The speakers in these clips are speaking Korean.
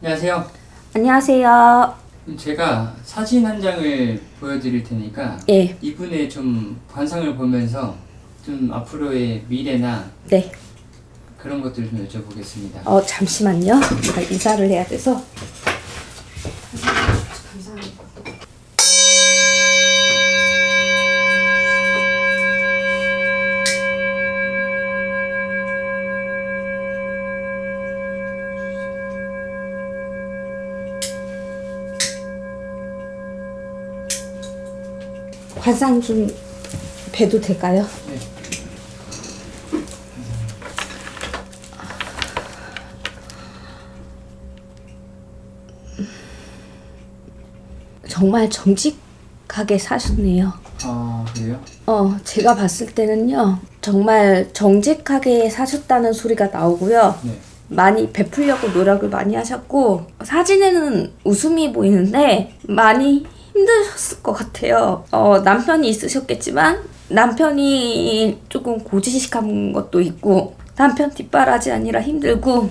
안녕하세요. 안녕하세요. 제가 사진 한 장을 보여드릴 테니까 예, 이분의 좀 관상을 보면서 좀 앞으로의 미래나 네. 그런 것들을 좀 여쭤보겠습니다. 어, 잠시만요. 제가 인사를 해야 돼서. 관상 좀 봬도 될까요? 네. 정말 정직하게 사셨네요. 아 그래요? 어, 제가 봤을 때는요, 정말 정직하게 사셨다는 소리가 나오고요. 네. 많이 베풀려고 노력을 많이 하셨고, 사진에는 웃음이 보이는데, 많이 힘드셨을 것 같아요. 어, 남편이 있으셨겠지만, 남편이 조금 고지식한 것도 있고, 남편 뒷바라지 아니라 힘들고,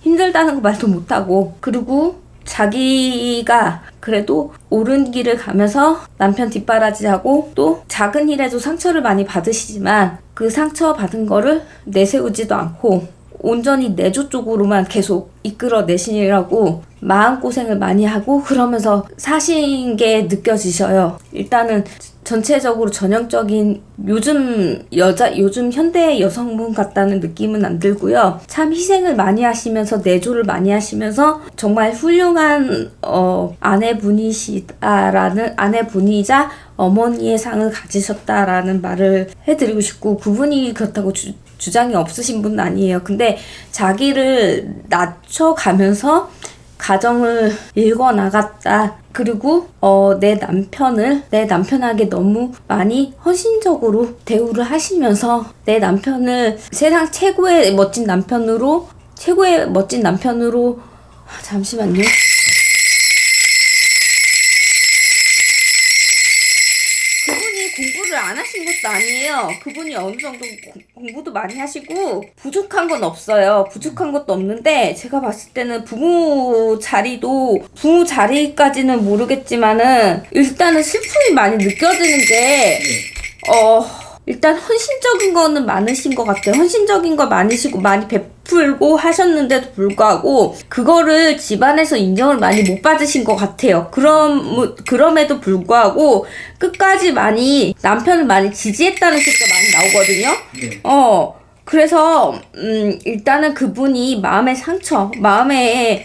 힘들다는 거 말도 못하고, 그리고 자기가 그래도 옳은 길을 가면서 남편 뒷바라지하고 또 작은 일에도 상처를 많이 받으시지만 그 상처 받은 거를 내세우지도 않고 온전히 내조 쪽으로만 계속 이끌어내시라고 마음고생을 많이 하고 그러면서 사신 게 느껴지셔요. 일단은 전체적으로 전형적인 요즘 여자, 요즘 현대 여성분 같다는 느낌은 안 들고요. 참 희생을 많이 하시면서 내조를 많이 하시면서 정말 훌륭한 어, 아내분이시다라는 아내분이자 어머니의 상을 가지셨다라는 말을 해드리고 싶고 그분이 그렇다고 주, 주장이 없으신 분은 아니에요. 근데 자기를 낮춰가면서 가정을 읽어 나갔다. 그리고 어, 내 남편을 내 남편에게 너무 많이 헌신적으로 대우를 하시면서 내 남편을 세상 최고의 멋진 남편으로 최고의 멋진 남편으로 아, 잠시만요. 하신 것도 아니에요. 그분이 어느 정도 고- 공부도 많이 하시고 부족한 건 없어요. 부족한 것도 없는데 제가 봤을 때는 부모 자리도 부모 자리까지는 모르겠지만은 일단은 슬픔이 많이 느껴지는 게 네. 어, 일단 헌신적인 거는 많으신 것 같아요. 헌신적인 거 많으시고 많이 베 풀고 하셨는데도 불구하고 그거를 집안에서 인정을 많이 못 받으신 것 같아요. 그럼 뭐, 그럼에도 불구하고 끝까지 많이 남편을 많이 지지했다는 소리가 많이 나오거든요. 네. 어, 그래서, 음, 일단은 그분이 마음의 상처, 마음의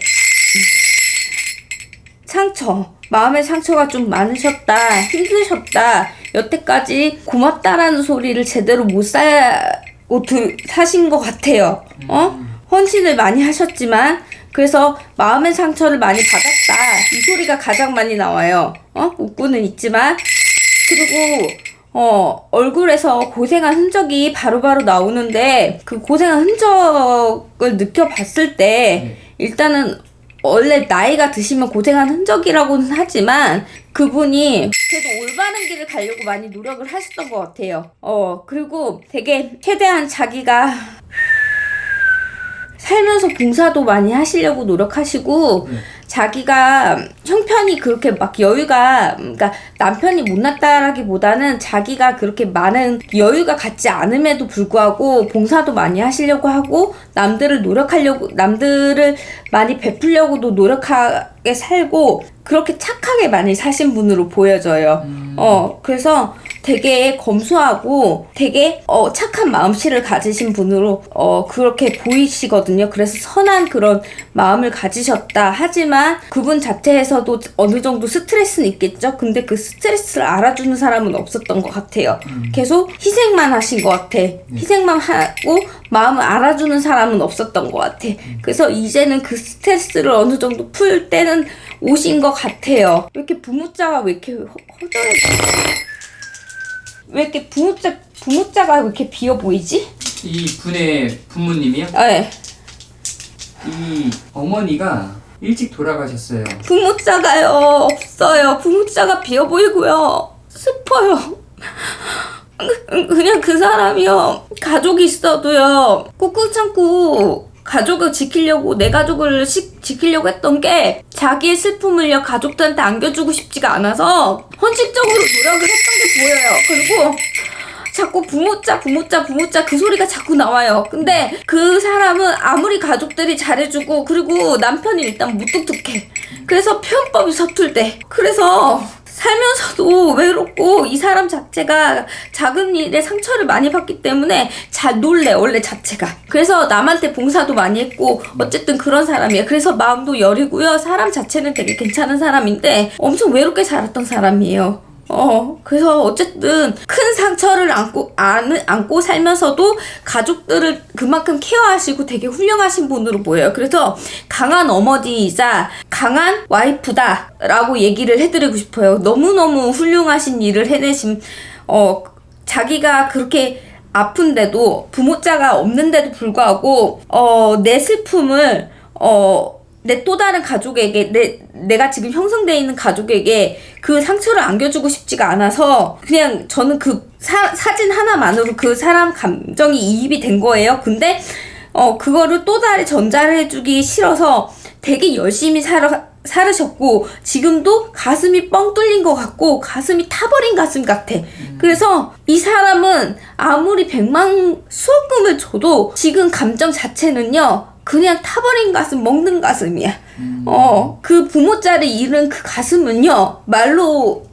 상처, 마음의 상처가 좀 많으셨다, 힘드셨다, 여태까지 고맙다라는 소리를 제대로 못사 고 들, 사신 것 같아요. 어? 헌신을 많이 하셨지만, 그래서 마음의 상처를 많이 받았다. 이 소리가 가장 많이 나와요. 어? 웃고는 있지만, 그리고 어 얼굴에서 고생한 흔적이 바로바로 나오는데 그 고생한 흔적을 느껴봤을 때 일단은 원래 나이가 드시면 고생한 흔적이라고는 하지만 그분이 그래도 올바른 길을 가려고 많이 노력을 하셨던 것 같아요. 어 그리고 되게 최대한 자기가 살면서 봉사도 많이 하시려고 노력하시고 네. 자기가 형편이 그렇게 막 여유가 그러니까 남편이 못났다라기보다는 자기가 그렇게 많은 여유가 갖지 않음에도 불구하고 봉사도 많이 하시려고 하고 남들을 노력하려고 남들을 많이 베풀려고도 노력하게 살고 그렇게 착하게 많이 사신 분으로 보여져요. 어 그래서 되게 검소하고 되게 어, 착한 마음씨를 가지신 분으로 어, 그렇게 보이시거든요. 그래서 선한 그런 마음을 가지셨다. 하지만 그분 자체에서도 어느 정도 스트레스는 있겠죠. 근데 그 스트레스를 알아주는 사람은 없었던 것 같아요. 계속 희생만 하신 것 같아. 희생만 하고 마음을 알아주는 사람은 없었던 것 같아. 그래서 이제는 그 스트레스를 어느 정도 풀 때는 오신 것 같아요. 왜 이렇게 부모자가 왜 이렇게 허- 허전해? 왜 이렇게 부모자 부모자가 왜 이렇게 비어 보이지? 이 분의 부모님이요? 네. 이 어머니가 일찍 돌아가셨어요. 부모자가요 없어요. 부모자가 비어 보이고요. 슬퍼요. 그냥 그 사람이요 가족이 있어도요 꾹꾹 참고 가족을 지키려고 내 가족을 시- 지키려고 했던 게 자기의 슬픔을요 가족들한테 안겨주고 싶지가 않아서 헌신적으로 노력을 했던 게 보여요. 그리고 자꾸 부모자 부모자 부모자 그 소리가 자꾸 나와요. 근데 그 사람은 아무리 가족들이 잘해주고 그리고 남편이 일단 무뚝뚝해. 그래서 표현법이 서툴대. 그래서 살면서도 외롭고 이 사람 자체가 작은 일에 상처를 많이 받기 때문에 잘 놀래 원래 자체가 그래서 남한테 봉사도 많이 했고 어쨌든 그런 사람이에요 그래서 마음도 여리고요 사람 자체는 되게 괜찮은 사람인데 엄청 외롭게 살았던 사람이에요 어, 그래서 어쨌든 큰 상처를 안고, 안, 안고 살면서도 가족들을 그만큼 케어하시고 되게 훌륭하신 분으로 보여요. 그래서 강한 어머니이자 강한 와이프다 라고 얘기를 해드리고 싶어요. 너무너무 훌륭하신 일을 해내신, 어, 자기가 그렇게 아픈데도 부모자가 없는데도 불구하고, 어, 내 슬픔을, 어, 내 또 다른 가족에게 내 내가 지금 형성되어 있는 가족에게 그 상처를 안겨주고 싶지가 않아서 그냥 저는 그 사, 사진 하나만으로 그 사람 감정이 이입이 된 거예요. 근데 어 그거를 또 다른 전달을 해주기 싫어서 되게 열심히 살아 살으셨고 지금도 가슴이 뻥 뚫린 것 같고 가슴이 타버린 가슴 같아. 그래서 이 사람은 아무리 백만 수억금을 줘도 지금 감정 자체는요 그냥 타버린 가슴 먹는 가슴이야. 어그 부모자를 잃은 그 가슴은요 말로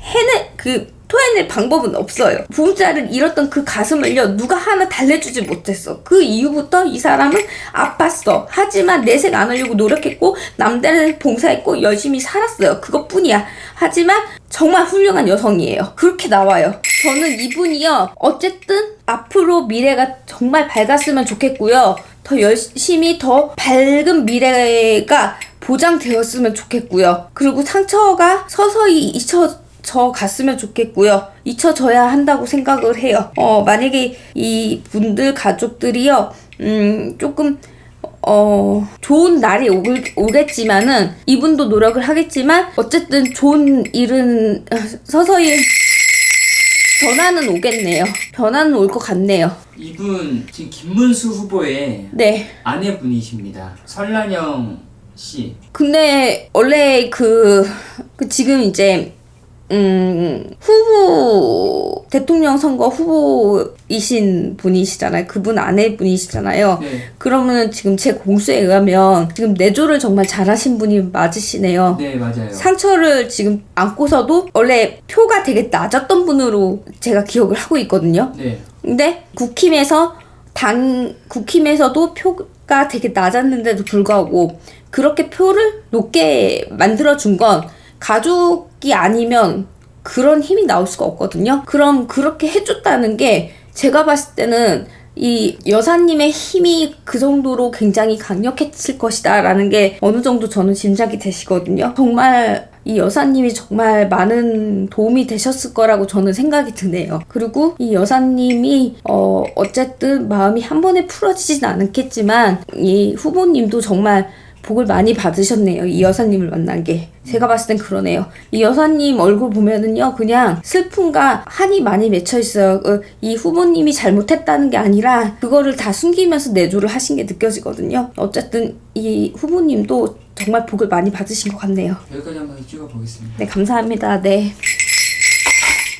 해내 그 토해낼 방법은 없어요. 부모자를 잃었던 그 가슴을요 누가 하나 달래주지 못했어. 그 이후부터 이 사람은 아팠어. 하지만 내색 안 하려고 노력했고 남들을 봉사했고 열심히 살았어요. 그것뿐이야. 하지만 정말 훌륭한 여성이에요. 그렇게 나와요. 저는 이분이요 어쨌든 앞으로 미래가 정말 밝았으면 좋겠고요. 더 열심히 더 밝은 미래가 보장되었으면 좋겠고요. 그리고 상처가 서서히 잊혀져 갔으면 좋겠고요. 잊혀져야 한다고 생각을 해요. 어, 만약에 이 분들 가족들이요, 음, 조금, 어, 좋은 날이 오, 오겠지만은, 이분도 노력을 하겠지만, 어쨌든 좋은 일은 어, 서서히 변화는 오겠네요. 변화는 올 것 같네요. 이분 지금 김문수 후보의 네. 아내분이십니다. 설란영 씨. 근데 원래 그, 그 지금 이제 음 후보 대통령 선거 후보이신 분이시잖아요. 그분 아내분이시잖아요. 네. 그러면 지금 제 공수에 의하면 지금 내조를 정말 잘하신 분이 맞으시네요. 네 맞아요. 상처를 지금 안고서도 원래 표가 되게 낮았던 분으로 제가 기억을 하고 있거든요. 네. 근데 국힘에서 당 국힘에서도 표가 되게 낮았는데도 불구하고 그렇게 표를 높게 만들어 준 건 가족이 아니면 그런 힘이 나올 수가 없거든요. 그럼 그렇게 해줬다는 게 제가 봤을 때는 이 여사님의 힘이 그 정도로 굉장히 강력했을 것이다 라는 게 어느 정도 저는 짐작이 되시거든요. 정말 이 여사님이 정말 많은 도움이 되셨을 거라고 저는 생각이 드네요. 그리고 이 여사님이 어 어쨌든 마음이 한 번에 풀어지진 않겠지만 이 후보님도 정말 복을 많이 받으셨네요. 이 여사님을 만난 게. 제가 봤을 땐 그러네요. 이 여사님 얼굴 보면은요, 그냥 슬픔과 한이 많이 맺혀 있어요. 어, 이 후보님이 잘못했다는 게 아니라, 그거를 다 숨기면서 내조를 하신 게 느껴지거든요. 어쨌든 이 후보님도 정말 복을 많이 받으신 것 같네요. 여기까지 한번 찍어보겠습니다. 네, 감사합니다. 네.